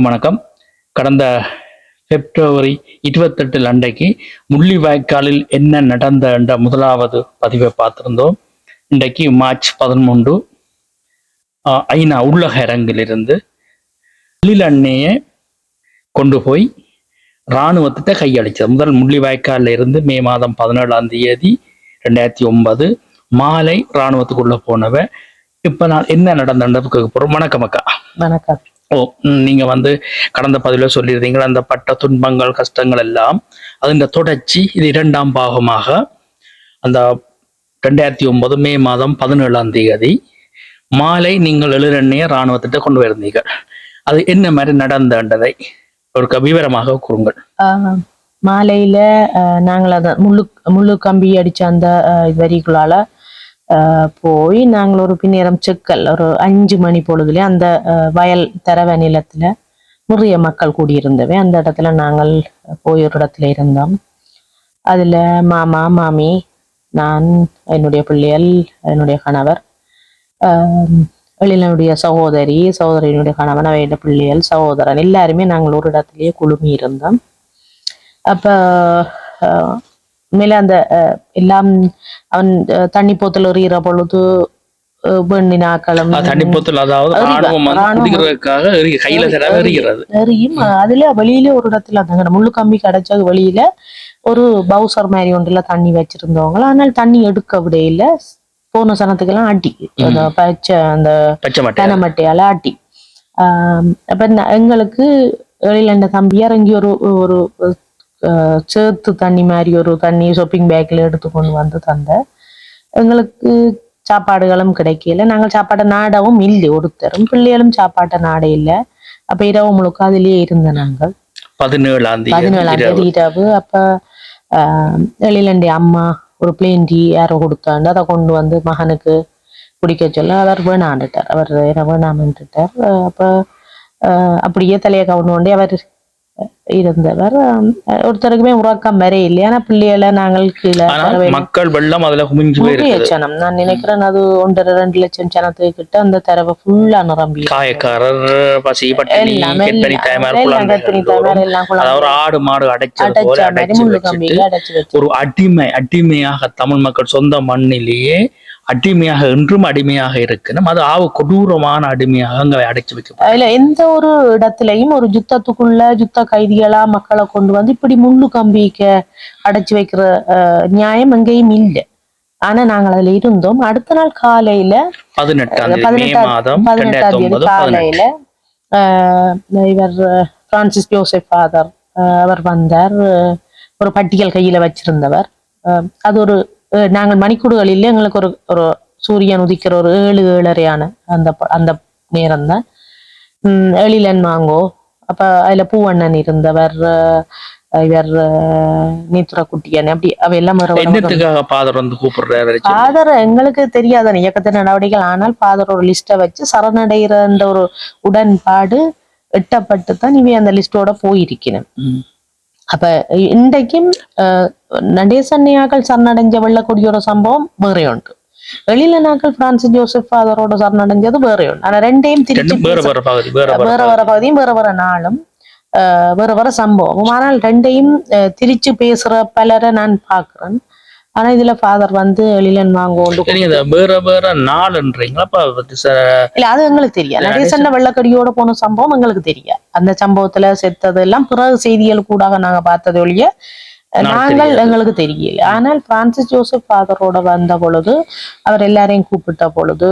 வணக்கம். கடந்த பிப்ரவரி இருபத்தெட்டில் அன்றைக்கு முள்ளிவாய்க்காலில் என்ன நடந்த என்ற முதலாவது பதிவை பார்த்திருந்தோம். இன்றைக்கு மார்ச் பதிமூன்று ஐநா உள்ளக அரங்கிலிருந்து எழிலண்ணையை கொண்டு போய் இராணுவத்திட்ட கையளித்தது. முதல் முள்ளிவாய்க்காலில் இருந்து மே மாதம் பதினேழாம் தேதி ரெண்டாயிரத்தி ஒன்பது மாலை இராணுவத்துக்குள்ள போனவ. இப்போ நான் என்ன நடந்தது போகிறோம் வணக்கம் அக்கா. வணக்கம். ஓ நீங்க வந்து கடந்த பதிவுல சொல்லியிருந்தீங்க. அந்த பட்ட துன்பங்கள் கஷ்டங்கள் எல்லாம் அதின் தொடர்ச்சி இது இரண்டாம் பாகமாக அந்த ரெண்டாயிரத்தி ஒன்பது மே மாதம் பதினேழாம் தேதி மாலை நீங்கள் எழுரண்ணைய இராணுவத்திட்ட கொண்டு போயிருந்தீர்கள் அது என்ன மாதிரி நடந்ததை ஒரு விவரமாக கூறுங்கள். ஆஹ் மாலையில ஆஹ் நாங்கள் அதை முள்ளு முள்ளு கம்பி அடிச்ச அந்த வரிகளால போய் நாங்கள் ஒரு பின்னேரம் செக்கல் ஒரு அஞ்சு மணி பொழுதுல அந்த வயல் தரவ நிலத்துல நிறைய மக்கள் கூடியிருந்தவை. அந்த இடத்துல நாங்கள் போய் ஒரு இடத்துல இருந்தோம். அதுல மாமா மாமி நான் என்னுடைய பிள்ளைகள் என்னுடைய கணவர் ஆஹ் எழிலனுடைய சகோதரி சகோதரியினுடைய கணவன் அவையுடைய பிள்ளைகள் சகோதரன் எல்லாருமே நாங்கள் ஒரு இடத்துலயே குழுமி இருந்தோம். அப்ப உண்மையில அந்த எல்லாம் அவன் தண்ணி போத்துல எறிகிற பொழுது அது தனிப்பத்தில் அதாவது அதுல வெளியில ஒரு இடத்துல அந்த முள்ளு கம்பி கிடைச்சது வெளியில ஒரு பவுசர் மாதிரி ஒன்றுல தண்ணி வச்சிருந்தவங்க. ஆனால் தண்ணி எடுக்க விடையில போன சனத்துக்கெல்லாம் அடி. அந்த பச்சை அந்த பச்சை மட்டை பனைமட்டையால ஆட்டி ஆஹ் அப்ப எங்களுக்கு எழிலண்ட தம்பி இறங்கி ஒரு ஒரு சேத்து தண்ணி மாதிரி ஒரு தண்ணி ஷாப்பிங் பேக்ல எடுத்து கொண்டு வந்து தந்த. எங்களுக்கு சாப்பாடுகளும் கிடைக்கல. நாங்கள் சாப்பாட்டை நாடவும் இல்லை ஒருத்தரும். பிள்ளைகளும் சாப்பாட்டை நாட இல்லை. அப்ப இரவு முழுக்க அதிலேயே இருந்த நாங்கள். பதினேழாம் தேதி பதினேழாம் இரவு. தேதி இரவு அப்ப எழிலண்டி அம்மா ஒரு பிளேன் டீ யாரோ கொடுத்தாண்டு அதை கொண்டு வந்து மகனுக்கு குடிக்க சொல்ல அவர் வேணாண்டுட்டார். அவர் ஆஹ் அப்ப அப்படியே தலையை கவுண்டு கொண்டே அவர் இருந்தவர். ஒருத்தருக்குமே உறக்கம் வர இல்லை. ஆனா பிள்ளைகளை நாங்கள் கீழே மக்கள் வெள்ளம் அதுல சனம். நான் நினைக்கிறேன் அது ஒன்றரை ரெண்டு லட்சம் சனத்துக்கு கிட்ட அந்த தரவை ஃபுல்லா நிரம்பி காயக்காரர் பசி எல்லாம் ஒரு ஆடு மாடு அடைச்ச ஒரு அடிமை அடிமையாக தமிழ் மக்கள் சொந்த மண்ணிலேயே அடிமையாக என்றும் அடிமையாக இருக்கணும். அது ஆவு கொடூரமான அடிமையாக அங்க அடைச்சு வைக்கப்படும். அதுல எந்த ஒரு இடத்துலயும் ஒரு யுத்தத்துக்குள்ள யுத்த கைதிகளா மக்களை கொண்டு வந்து இப்படி முள்ளு கம்பிக்க அடைச்சு வைக்கிற நியாயம் எங்கேயும் இல்லை. ஆனா நாங்கள் அதுல இருந்தோம். அடுத்த நாள் காலையில பதினெட்டாம் பதினெட்டாம் தேதி காலையில ஆஹ், இவர் பிரான்சிஸ் ஜோசப் ஃபாதர் அவர் வந்தார். ஒரு பட்டியல் கையில வச்சிருந்தவர். அது ஒரு நாங்கள் மணிக்கூடுகளில் எங்களுக்கு ஒரு ஒரு சூரியன் உதிக்கிற ஒரு ஏழு ஏழரையான அந்த அந்த நேரம் தான் எழிலன் வாங்கோ அப்ப அதுல பூவண்ணன் இருந்தவர் இவர் நீத்துரா குட்டியன் அப்படி அவை எல்லாம் வந்து கூப்பிடுறாரு. ஃபாதர் எங்களுக்கு தெரியாத இயக்கத்தின் நடவடிக்கைகள் ஆனால் ஃபாதர் ஒரு லிஸ்ட்டை வச்சு சரணடைகிற ஒரு உடன்பாடு எட்டப்பட்டு தான் இவை அந்த லிஸ்டோட போயிருக்கணும். அப்ப இன்றைக்கும் அஹ், நடேசன்னையாக்கள் சரணடைஞ்ச வெள்ளக்கொடியோட சம்பவம் வேற உண்டு வெளியில நாக்கள் பிரான்சிஸ் ஜோசப் ஃபாதரோட சரணடைஞ்சது வேற உண்டு ஆனா ரெண்டையும் திருச்சி வேற வேற பகுதி வேற வேற வேற வேற பகுதியும் வேற வேற நாளும் வேற வேற சம்பவம் ஆனால் ரெண்டையும் திரிச்சு பேசுற பலரை நான் பாக்குறேன் ஆனா இதுல ஃபாதர் வந்து சரி இந்த வேற வேற நாள்ன்றீங்களா? அது ச- இல்ல அது எங்களுக்கு தெரியாது. நடேசன்ன வெள்ளக்கடியோட போன சம்பவம் எங்களுக்கு தெரியாது. அந்த சம்பவத்துல செத்தது எல்லாம் பிறகு செய்திகள் கூடாக நாங்க பார்த்தது ஒழிய நாங்க நாங்கள். எங்களுக்கு தெரியல. ஆனால் பிரான்சிஸ் ஜோசப் ஃபாதரோட வந்த பொழுது அவர் எல்லாரையும் கூப்பிட்ட பொழுது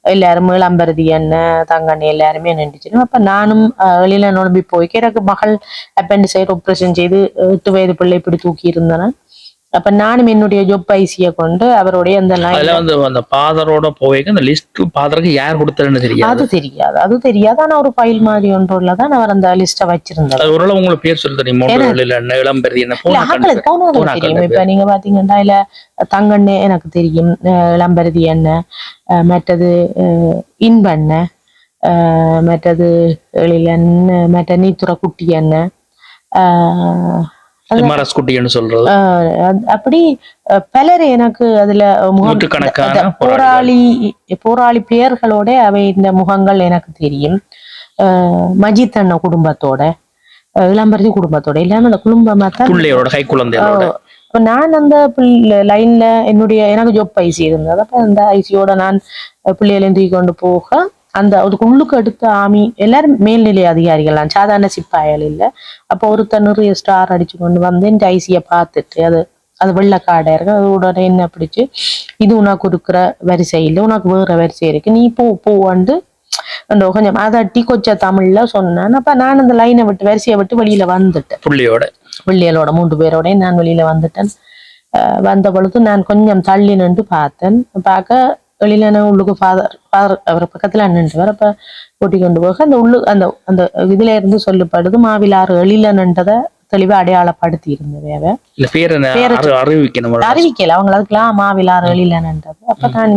எல்லாரும் இளம்பரதி என்ன தங்கண்ணி எல்லாருமே நின்றுச்சு. அப்ப நானும் வெளியில நுழம்பி போய் எனக்கு மகள் அப்பெண்டிசைட் ஆப்ரேஷன் செய்து எட்டு வயது பிள்ளை இப்படி தூக்கி இருந்தேன். அப்ப நானும் என்னுடைய ஜொப் ஐசியை கொண்டு அவருடைய அந்த அதுல வந்து அந்த பாதரோட போய்க்கு அந்த லிஸ்ட் பாதருக்கு யார் கொடுத்தாருன்னு தெரியாது. அது தெரியாது. அது தெரியாது. ஆனா ஒரு ஃபைல் மாதிரி ஒன்றுல தான் அவர் அந்த லிஸ்ட வச்சிருந்தார். ஓரளவு உங்களுக்கு பேர் சொல்லி தெரியும்? போனவங்களுக்கு போன தெரியும். இப்ப நீங்க பாத்தீங்கன்னா இல்ல தங்கண்ணே எனக்கு தெரியும். இளம்பருதி என்ன? மற்றது இன்பண்ண. மற்றது எழிலன் மற்ற நீத்துற குட்டி என்ன அஹ் எம்ஆர்எஸ் குட்டின்னு சொல்றது. அப்படி பலர் எனக்கு அதுல போராளி போராளி பெயர்களோட அவை இந்த முகங்கள் எனக்கு தெரியும். மஜித் அண்ணா குடும்பத்தோட இளம்பருதி குடும்பத்தோட எல்லாமே அந்த குடும்பமா தான் நான் அந்த லைன்ல என்னுடைய எனக்கு ஜொப் ஐசி இருந்தது. அப்ப அந்த ஐசியோட நான் பிள்ளைகளையும் தூக்கி கொண்டு போக அந்த அதுக்கு உள்ளுக்கு எடுத்த ஆமி எல்லாரும் மேல்நிலை அதிகாரிகள் தான் சாதாரண சிப்பாயல் இல்ல. அப்போ ஒருத்தர் நிறைய ஸ்டார் அடிச்சு கொண்டு வந்து இந்த ஐசியை பார்த்துட்டு அது அது வெள்ளக்காடை இருக்கு அது உடனே என்ன பிடிச்சு இது உனக்கு இருக்கிற வரிசை இல்லை உனக்கு வேற வரிசை இருக்கு நீ போ போவாண்டு அந்த கொஞ்சம் அதட்டி கொஞ்சம் தமிழ்ல சொன்னேன். அப்ப நான் அந்த லைனை விட்டு வரிசையை விட்டு வெளியில வந்துட்டேன். பிள்ளையோட? பிள்ளைகளோட மூன்று பேரோட நான் வெளியில வந்துட்டேன். வந்த பொழுது நான் கொஞ்சம் தள்ளி நின்று பார்த்தேன். பார்க்க வெளியில உள்ளுக்கு ஃபாதர் ஃபாதர் அவர் பக்கத்துல நின்றுவர் அப்ப கூட்டி கொண்டு போக. அந்த உள்ளு அந்த அந்த இதுல இருந்து சொல்லப்படுது மாவிலாறு எழில நின்றதை தெளிவா அடையாளப்படுத்தி இருந்தது அறிவிக்கல. அவங்க அதுக்கெல்லாம் மாவிலாறு எழில நின்றது அப்ப நான்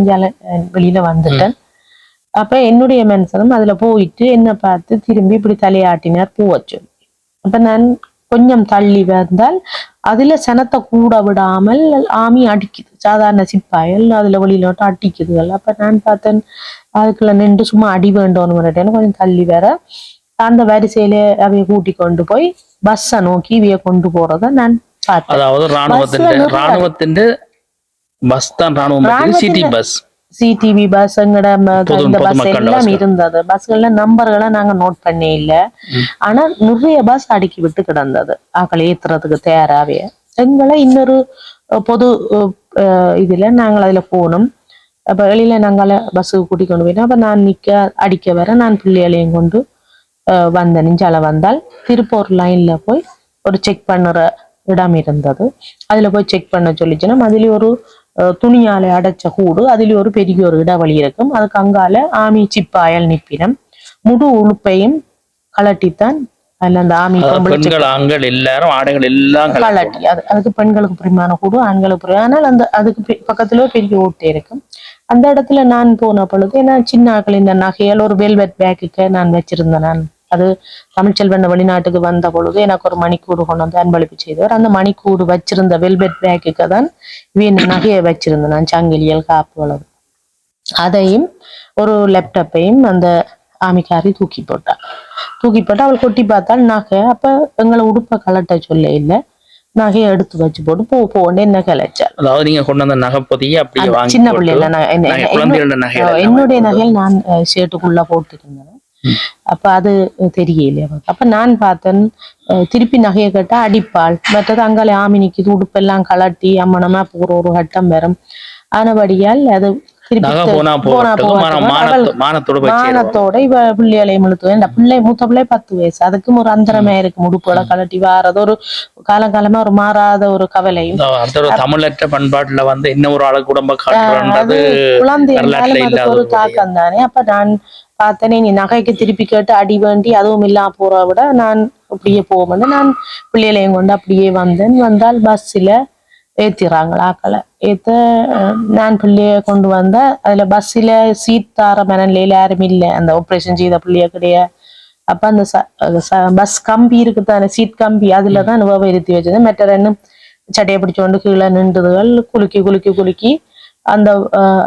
அஹ், வெளியில வந்துட்டேன். அப்ப என்னுடைய மனுஷனும் அதுல போயிட்டு என்ன பார்த்து திரும்பி இப்படி தலையாட்டினார் பூ வச்சு. அப்ப நான் கொஞ்சம் தள்ளி வந்தால் அதுல சனத்தை கூட விடாமல் ஆமி அடிக்குது. சாதாரண சிப்பாயல் அதுல வெளியில விட்டு அடிக்குதுகள் அப்ப நான் பார்த்தேன் அதுக்குள்ள நின்று சும்மா அடி வேண்டோன்னு கொஞ்சம் தள்ளி வர அந்த வரிசையில அவைய கூட்டி கொண்டு போய் பஸ்ஸை நோக்கி இவைய கொண்டு போறத நான் பார்த்தேன். அதாவது ராணுவத்தின். ராணுவத்தின் பஸ் தான் ராணுவம் சிட்டி பஸ் சிடிவி பஸ் இந்த பஸ் எல்லாம். இருந்தது. பஸ்கள்ல நம்பர்களை நாங்க நோட் பண்ணே இல்ல. ஆனா நிறைய பஸ் அடுக்கி விட்டு கிடந்தது. ஆக்களை ஏத்துறதுக்கு தயாராவே. எங்களை இன்னொரு பொது இதுல நாங்கள் அதுல போனோம். அப்ப வெளியில நாங்கள பஸ்ஸுக்கு கூட்டி கொண்டு போயிட்டோம் அப்ப நான் நிக்க அடிக்க வர நான் பிள்ளைகளையும் கொண்டு அஹ், வந்தேன். நெஞ்சால வந்தால் திருப்பூர் லைன்ல போய் ஒரு செக் பண்ணுற இடம் இருந்தது. அதுல போய் செக் பண்ண சொல்லிச்சுன்னா அதுல ஒரு துணியால அடைச்ச கூடு அதுல ஒரு பெரிய ஒரு இடைவெளி இருக்கும். அதுக்கு அங்கால ஆமி சிப்பாயல் நிப்பினம் முழு உழுப்பையும் கலட்டித்தான் அதுல அந்த ஆமி பெண்கள் ஆண்கள் எல்லாரும் ஆடைகள் எல்லாம் கலட்டி அது அதுக்கு பெண்களுக்கு பிரிமான கூடு ஆண்களுக்கு பிரி ஆனால் அந்த அதுக்கு பக்கத்துல பெரிய ஓட்டை இருக்கும். அந்த இடத்துல நான் போன பொழுது ஏன்னா சின்ன ஆக்கள் இந்த நகையால் ஒரு வெல்வெட் பேக்குக்கு நான் வச்சிருந்தேன் நான். அது தமிழ்ச்செல்வன் வெளிநாட்டுக்கு வந்த பொழுது எனக்கு ஒரு மணிக்கூடு கொண்டு வந்து அன்பளிப்பு செய்தவர். அந்த மணிக்கூடு வச்சிருந்த வெல்வெட் பேக்குக்கு தான் வீண் நகையை வச்சிருந்தேன் நான் சங்கிலியல் காப்பு அளவு. அதையும் ஒரு லேப்டாப்பையும் அந்த ஆமிக்காரி தூக்கி போட்டா. தூக்கி போட்டு அவள் கொட்டி பார்த்தால் நகை. அப்ப எங்களை உடுப்பை கலட்ட சொல்ல இல்லை. நகையை எடுத்து வச்சு போட்டு போ போன்னு என்ன கலைச்சா அதாவது நீங்க கொண்டு வந்த நகைப்பொதியை அப்படியே அந்த வாங்கி சின்ன பிள்ளைல நகை- என்னுடைய வாங்கி நகையில் நான் ஷர்ட்டுக்குள்ள போட்டுருந்தேன் அப்ப அது தெரியலையே அப்ப நான் பார்த்தேன் திருப்பி நகையை கேட்டா அடிப்பாள். மற்றது அங்கால ஆமினிக்கு உடுப்பெல்லாம் கலட்டி அம்மனமா போற ஒரு கட்டம் வரும் ஆனபடியால் அது நகை போனா போகட்டும் மானத்தோட இவ பிள்ளைகளையும் இழுத்து இந்த பிள்ளை மூத்த பிள்ளை பத்து வயசு. அதுக்கும் ஒரு அந்தரமே இருக்கு. முடுப்புகளை கலட்டி வாரது. ஒரு காலங்காலமா ஒரு மாறாத ஒரு கவலையும். தமிழற்ற பண்பாட்டுல வந்து என்ன ஒரு ஆளு குடும்ப அது காட்டுறன்றது குழந்தை ஒரு தாக்கம் தானே. அப்ப நான் பார்த்தேனே நீ நகைக்கு திருப்பி கேட்டு அடி வேண்டி அதுவும் இல்லாம போற விட நான் அப்படியே போகும்போது நான் பிள்ளைகளையும் கொண்டு அப்படியே வந்தேன். வந்தால் பஸ்ஸில் ஏத்திடுறாங்களா ஆக்களை. அஹ், நான் பிள்ளைய கொண்டு வந்த அதுல பஸ்ஸில் சீட் தார மனநிலையில யாரும் இல்லை அந்த ஆப்ரேஷன் செய்த பிள்ளைய கிடையாது அப்ப அந்த பஸ் கம்பி இருக்கு தானே சீட் கம்பி அதுல தான் இவ இருத்தி வச்சது மற்ற ரெண்டும் சட்டையை பிடிச்சோண்டு கீழே நின்றுதுகள் குலுக்கி குலுக்கி குலுக்கி அந்த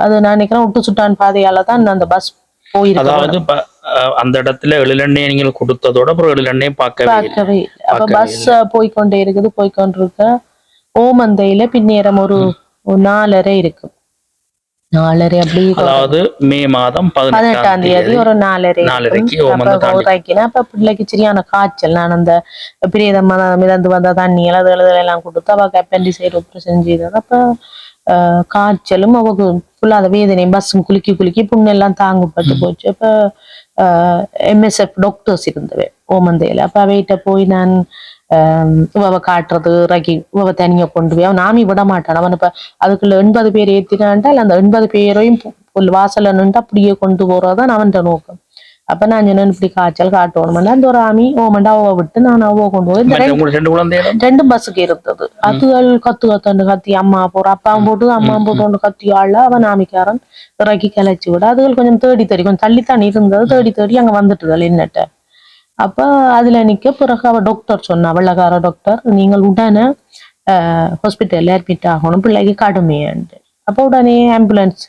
அது நான் நினைக்கிறேன் விட்டு சுட்டான் பாதையால தான் அந்த பஸ் போயிருக்கு அதாவது அந்த இடத்துல எழிலெண்ணெய் நீங்கள் கொடுத்ததோட அப்புறம் எழிலெண்ணெய் பார்க்கவே பார்க்கவே. அப்ப பஸ் போய்க்கொண்டே இருக்குது போய்க்கொண்டிருக்க ஓமந்தையில பின்னேரம் ஒரு ஒரு நாலரை இருக்கு. நாலரை அப்படி அதாவது மே மாதம் பதினெட்டாம் தேதி ஒரு நாலரை நாலரைக்கு இருக்கும். அப்ப பிள்ளைக்கு சரியான காய்ச்சல். நான் அந்த பிரேதம் மிதந்து வந்த தண்ணி எழுதல் எல்லாம் கொடுத்து அவக்கு அப்பெண்டிசைட் ஆப்ரேஷன் செய்தது. அப்ப காய்ச்சலும் அவக்கு ஃபுல்லாத வேதனை பஸ் குலுக்கி குலுக்கி புண்ணெல்லாம் தாங்கப்பட்டு போச்சு. அப்ப எம்எஸ்எஃப் டாக்டர்ஸ் இருந்தவை ஓமந்தையில. அப்ப அவைகிட்ட போய் நான் இவவ காட்டுறது ரகி இவவ தனியா கொண்டு போய் அவன் நாமி விட மாட்டான் அவன் இப்ப அதுக்குள்ள எண்பது பேர் ஏத்தினான்டால் அந்த எண்பது பேரையும் வாசல்ல நின்று அப்படியே கொண்டு போறதுதான் அவன்கிட்ட நோக்கம் அப்ப நான் சொன்னேன் இப்படி காய்ச்சல் காட்டணும் அந்த ஒரு ஆமி ஓமண்டா அவ விட்டு நான் அவ கொண்டு போய் ரெண்டு பஸ்ஸுக்கு இருந்தது அதுகள் கத்து கத்துன்னு கத்தி அம்மா போற அப்பாவும் போட்டு அம்மா போட்டு கத்தி ஆள அவன் ஆமிக்காரன் இறக்கி கிளச்சி விட அதுகள் கொஞ்சம் தேடி தேடி கொஞ்சம் தள்ளித்தான் இருந்தது தேடி தேடி அங்க வந்துட்டுதல் என்னட்ட அப்ப அதுல நிக்க பிறகு அவ டாக்டர் சொன்னா வெள்ளக்கார டாக்டர் நீங்கள் உடனே ஹாஸ்பிட்டல்ல அட்மிட் ஆகணும் பிள்ளைக்கு கடுமையாண்டு. அப்ப உடனே ஆம்புலன்ஸ்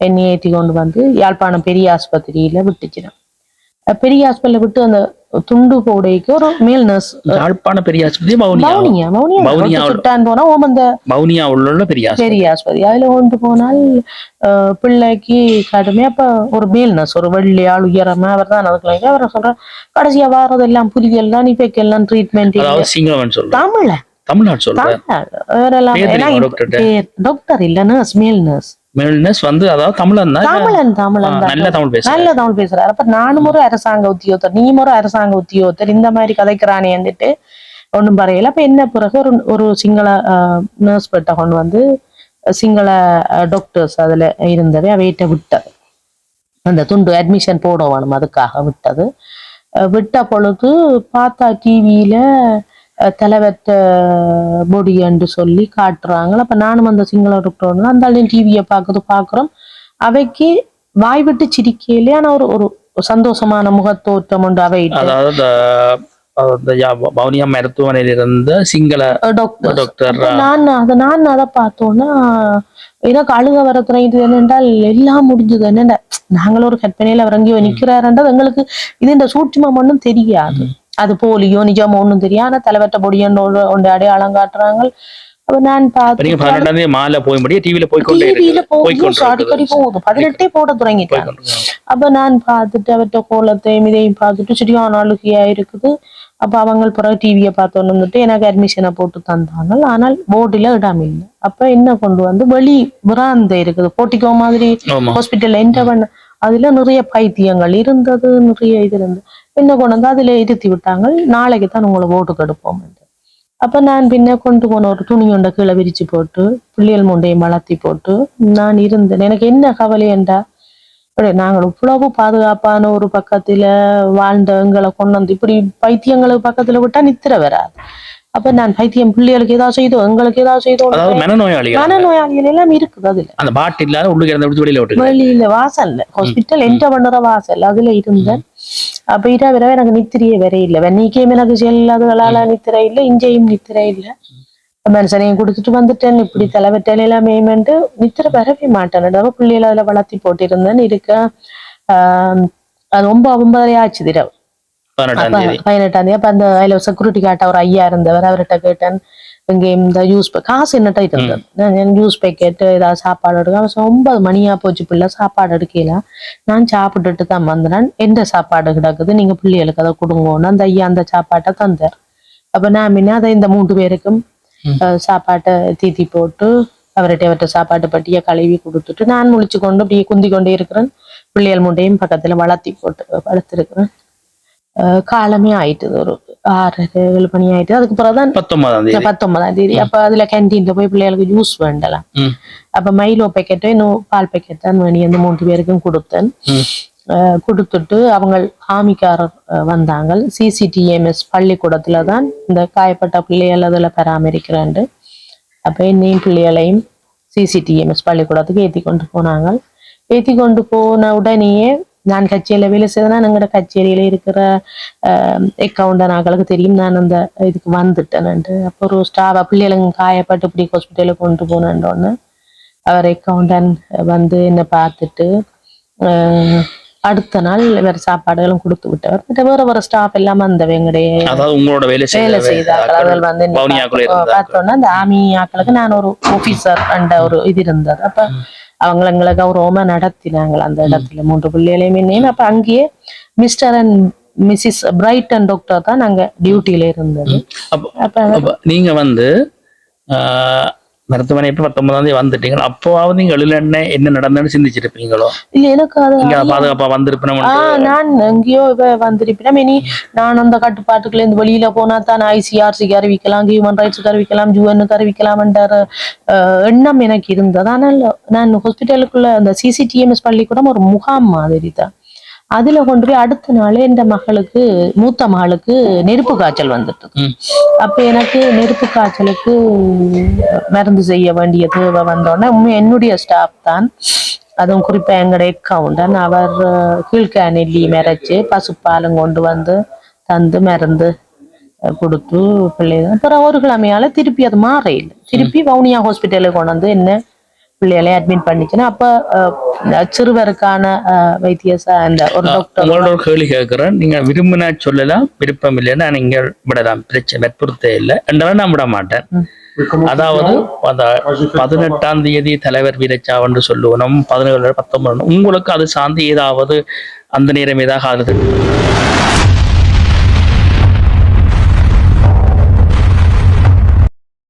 என்னை ஏற்றி கொண்டு வந்து யாழ்ப்பாணம் பெரிய ஆஸ்பத்திரியில விட்டுச்சினேன் பெரிய ஹாஸ்பிட்டல் விட்டு அந்த துண்டு போடைக்கு ஒரு மேல் நர்ஸ் யாழ்ப்பாண பெரிய ஆஸ்பத்திரி மௌனியா மௌனியா. ஒருத்தர் சுட்டான் போனா ஓம் அந்த வவுனியா உள்ள பெரிய பெரிய ஆஸ்பத்திரி. அதுல கொண்டு போனால் பிள்ளைக்கு கடுமையா அப்ப ஒரு மேல் நர்ஸ் ஒரு வெள்ளி ஆள் உயரமா அவர் தான் அதுக்குள்ள அவரை சொல்ற கடைசியா வாரதெல்லாம் புலிகள் தான் இப்ப எல்லாம் ட்ரீட்மெண்ட் அதாவது சிங்களவன் சொல்றேன். தமிழ. தமிழ்நாடு சொல்றேன். டாக்டர் இல்ல நர்ஸ் மேல் நர்ஸ் மெல்னஸ் வந்து அதாவது தமிழன் தான். தமிழன் தமிழன் நல்ல தமிழ் பேசுறேன் நல்ல தமிழ் பேசுறாரு. அப்ப நானும் ஒரு அரசாங்க உத்தியோகத்தர் நீயும் ஒரு அரசாங்க உத்தியோகத்தர் இந்த மாதிரி கதைக்கிறானே வந்துட்டு ஒண்ணும் பறையல அப்ப என்ன பிறகு ஒரு ஒரு சிங்கள நர்ஸ் பெட்ட கொண்டு வந்து சிங்கள டாக்டர்ஸ் அதுல இருந்தவை அவையிட்ட விட்டது. அந்த துண்டு அட்மிஷன் போட வேணும் அதுக்காக விட்டது. விட்ட பொழுது பார்த்தா டிவியில தலைவர்த்த பொடி என்று சொல்லி காட்டுறாங்க அப்ப நானும் அந்த சிங்கள டாக்டர் அந்த டிவியை பார்க்குது பார்க்குறோம். அவைக்கு வாய் விட்டு சிரிக்கையிலே ஆனா ஒரு ஒரு சந்தோஷமான முகத்தோற்றம் உண்டு அவை அதாவது வவுனியா மருத்துவமனையில் இருந்த சிங்கள டாக்டர் டாக்டர் நான் அதை நான் அதை பார்த்தோன்னா எனக்கு அழுக வர துணைது என்னென்றால் எல்லாம் முடிஞ்சது என்னென்ன நாங்களும் ஒரு கற்பனையில அவர் எங்கேயோ நிக்கிறாருன்றது எங்களுக்கு இது இந்த சூட்சுமம் ஒன்றும் தெரியாது. அது போலியோ நிஜமோ ஒன்றும் தெரியாது. ஆனா பொடியன்னு ஒன்று அடையாளம் காட்டுறாங்க. அப்ப நான் நீங்க பார்த்து பன்னெண்டாம் தேதி மாலை போகும்படியே டிவியில போய்க்கொண்டே டிவியில இருக்கு போகுது. அடிக்கடி போகுது. பதினெட்டே போட தொடங்கிட்டாங்க. அப்ப நான் பார்த்துட்டு அவர்கிட்ட கோலத்தையும் இதையும் பார்த்துட்டு சரியான அழுகையா இருக்குது. அப்ப அவங்க பிறகு டிவியை பார்த்தோன்னு வந்துட்டு எனக்கு அட்மிஷனை போட்டு தந்தாங்க ஆனால் போர்டில் இடம் இல்லை அப்ப என்ன கொண்டு வந்து வெளி விராந்த இருக்குது. போட்டிக்கோ மாதிரி ஆமா. ஹாஸ்பிட்டல் என்டர் பண்ண அதுல நிறைய பைத்தியங்கள் இருந்தது நிறைய இது இருந்தது. என்ன கொண்டு வந்து அதுல இருத்தி விட்டாங்க நாளைக்கு தான் உங்களை ஓட்டுக்கு எடுப்போம் அப்ப நான் பின்ன கொண்டு போன ஒரு துணி ஒன்றை கீழே விரிச்சு போட்டு பிள்ளைகள் முண்டையும் வளர்த்தி போட்டு நான் இருந்தேன். எனக்கு என்ன கவலை என்றா அப்படியே நாங்கள் இவ்வளவு பாதுகாப்பான ஒரு பக்கத்துல வாழ்ந்த எங்களை கொண்டு வந்து இப்படி பைத்தியங்களுக்கு பக்கத்துல விட்டா நித்திர வராது. அப்ப நான் பைத்தியம் பிள்ளைகளுக்கு ஏதாவது செய்தோம் எங்களுக்கு ஏதாவது செய்தோம் அதாவது மனநோயாளிகள். மனநோயாளிகள் எல்லாம் இருக்குது அதுல. அந்த பாட்டு இல்லாத உள்ளுக்கு வெளியில வெளியில வாசல்ல. ஹாஸ்பிட்டல் என்ட பண்ணுற வாசல். அதுல இருந்தேன். அப்ப இரவு இரவு எனக்கு நித்திரையே வர இல்லை. வெண்ணிக்கையும் எனக்கு செல்லாதவளால நித்திரை இல்லை இஞ்சையும் நித்திரை இல்லை. மனுஷனையும் கொடுத்துட்டு வந்துட்டேன் இப்படி தலைவட்டல் எல்லாம் மேய்மெண்டு நித்திரை வரவே மாட்டேன். பிள்ளைகளை அதுல வளர்த்தி போட்டிருந்தேன் இருக்க? ஆஹ் அது ஒன்பது ஒன்பதரை ஆச்சு இரவு. பதினெட்டாம் தேதி. பதினெட்டாம் தேதி. அப்ப அந்த அதுல செக்யூரிட்டி காட்ட ஒரு ஐயா இருந்தவர் அவர்கிட்ட கேட்டேன். இங்க இந்த ஜூஸ் காசு என்னட்ட இருந்தது நான் ஜூஸ் பேக்கெட் ஏதாவது சாப்பாடு எடுக்க ஒன்பது மணியா போச்சு பிள்ளை சாப்பாடு எடுக்கல. நான் சாப்பிட்டுட்டு தான் வந்தேன். எந்த சாப்பாடு கிடக்குது? நீங்க பிள்ளைகளுக்கு அதை கொடுங்கன்னு அந்த ஐயா அந்த சாப்பாட்டை தந்தார். அப்ப நான் முன்ன அதை இந்த மூன்று பேருக்கும் சாப்பாட்டை தீத்தி போட்டு அவர்கிட்ட அவர்கிட்ட சாப்பாட்டு பட்டியை கழுவி கொடுத்துட்டு நான் முழிச்சு கொண்டு அப்படியே குந்தி கொண்டே இருக்கிறேன். பிள்ளைகள் மூட்டையும் பக்கத்துல வளர்த்தி போட்டு வளர்த்துருக்கிறேன். காலமே ஆயிட்டுது ஒரு ஆறு ஏழு மணி ஆயிட்டு அதுக்கு பிறகுதான் பத்தொன்பதாம் தேதி பத்தொன்பதாம் தேதி அப்ப அதுல கேன்டீன்ல போய் பிள்ளைகளுக்கு ஜூஸ் வேண்டலாம். அப்ப மைலோ பேக்கெட்டு இன்னும் பால் பேக்கெட் தான் வேணி அந்த மூன்று பேருக்கும் கொடுத்தேன் கொடுத்துட்டு அவங்க ஆமிக்காரர் வந்தாங்க சிசிடிஎம்எஸ் பள்ளிக்கூடத்துல தான் இந்த காயப்பட்ட பிள்ளைகள் அதுல பராமரிக்கிறாண்டு அப்ப என்னையும் பிள்ளைகளையும் சிசிடிஎம்எஸ் பள்ளிக்கூடத்துக்கு ஏத்தி கொண்டு போனாங்க ஏத்தி கொண்டு போன உடனேயே நான் கச்சேரியில வேலை செய்தேன்னா எங்களோட கச்சேரியில இருக்கிற அக்கௌண்ட் நாங்களுக்கு தெரியும். நான் அந்த இதுக்கு வந்துட்டேன்ட்டு அப்போ ஒரு ஸ்டாஃப் பிள்ளைகளுங்க காயப்பட்டு இப்படி ஹாஸ்பிட்டலுக்கு கொண்டு போனேன்னு அவர் அக்கௌண்டன்ட் வந்து என்னை பார்த்துட்டு அடுத்த நாள் வேற சாப்பாடுகளும் கொடுத்து விட்டவர் மற்ற வேற வேற ஸ்டாஃப் எல்லாம் வந்தவங்க எங்களுடைய உங்களோட வேலை வேலை செய்த செய்தார்கள் வந்து. பார்த்தோன்னா அந்த ஆர்மி ஆக்களுக்கு நான் ஒரு ஆபீசர் அந்த ஒரு இது இருந்தது. அப்ப அவங்க எங்களை கௌரவமா நடத்தினாங்க அந்த இடத்துல. மூன்று பிள்ளைகளையும் என்னையும் அப்ப அங்கேயே mister and missus Bright and doctor தான் நாங்க டியூட்டியில இருந்தது. அப்ப நீங்க வந்து மருத்துவமனை இப்ப பத்தொன்பதாம் தேதி வந்துட்டீங்க அப்போவாவது நீங்க எழுல என்ன என்ன நடந்ததுன்னு சிந்திச்சிருப்பீங்களோ? இல்ல எனக்கு அது பாதுகாப்பா வந்திருப்பேன் நான் எங்கேயோ வந்திருப்பேன் இனி நான் அந்த கட்டுப்பாட்டுக்குள்ள இருந்து வெளியில போனா தான் ஐசிஆர்சிக்கு அறிவிக்கலாம் ஹியூமன் ரைட்ஸுக்கு அறிவிக்கலாம் ஜூஎனுக்கு அறிவிக்கலாம்ன்ற எண்ணம் எனக்கு இருந்தது. ஆனால் நான் ஹாஸ்பிட்டலுக்குள்ள அந்த சிசிடிஎம்எஸ் பள்ளிக்கூடம் ஒரு முகாம் மாதிரி தான் அதுல கொண்டு போய் அடுத்த நாளே இந்த மகளுக்கு மூத்த மகளுக்கு நெருப்பு காய்ச்சல் வந்துட்டு. அப்ப எனக்கு நெருப்பு காய்ச்சலுக்கு மருந்து செய்ய வேண்டிய தேவை வந்தோடனே என்னுடைய ஸ்டாஃப் தான் அதுவும் குறிப்பா எங்களுடைய அக்கௌண்டன் அவர் நெல்லி மறைச்சு பசுப்பாலும் கொண்டு வந்து தந்து மருந்து கொடுத்து பிள்ளை அப்புறம் ஒரு கிழமையால திருப்பி அது மாற இல்லை. திருப்பி வவுனியா ஹாஸ்பிட்டலுக்கு கொண்டு வந்து என்ன பிள்ளைகளை அட்மிட் பண்ணிச்சுன்னா அப்ப சிறுவருக்கான அஹ், வைத்தியசா அந்த ஒரு டாக்டர் உங்களோட ஒரு கேள்வி கேட்கிறேன். நீங்க விரும்பினா சொல்லலாம் விருப்பம் இல்லைன்னா நீங்க விடலாம். பிரச்சனை வற்புறுத்த இல்லை. என்றாலும் நான் விட மாட்டேன். அதாவது அந்த பதினெட்டாம் தேதி தலைவர் வீரச்சாவன்று சொல்லுவனும் பதினேழு பத்தொன்பது உங்களுக்கு அது சார்ந்து ஏதாவது அந்த நேரம் ஏதாவது ஆகுது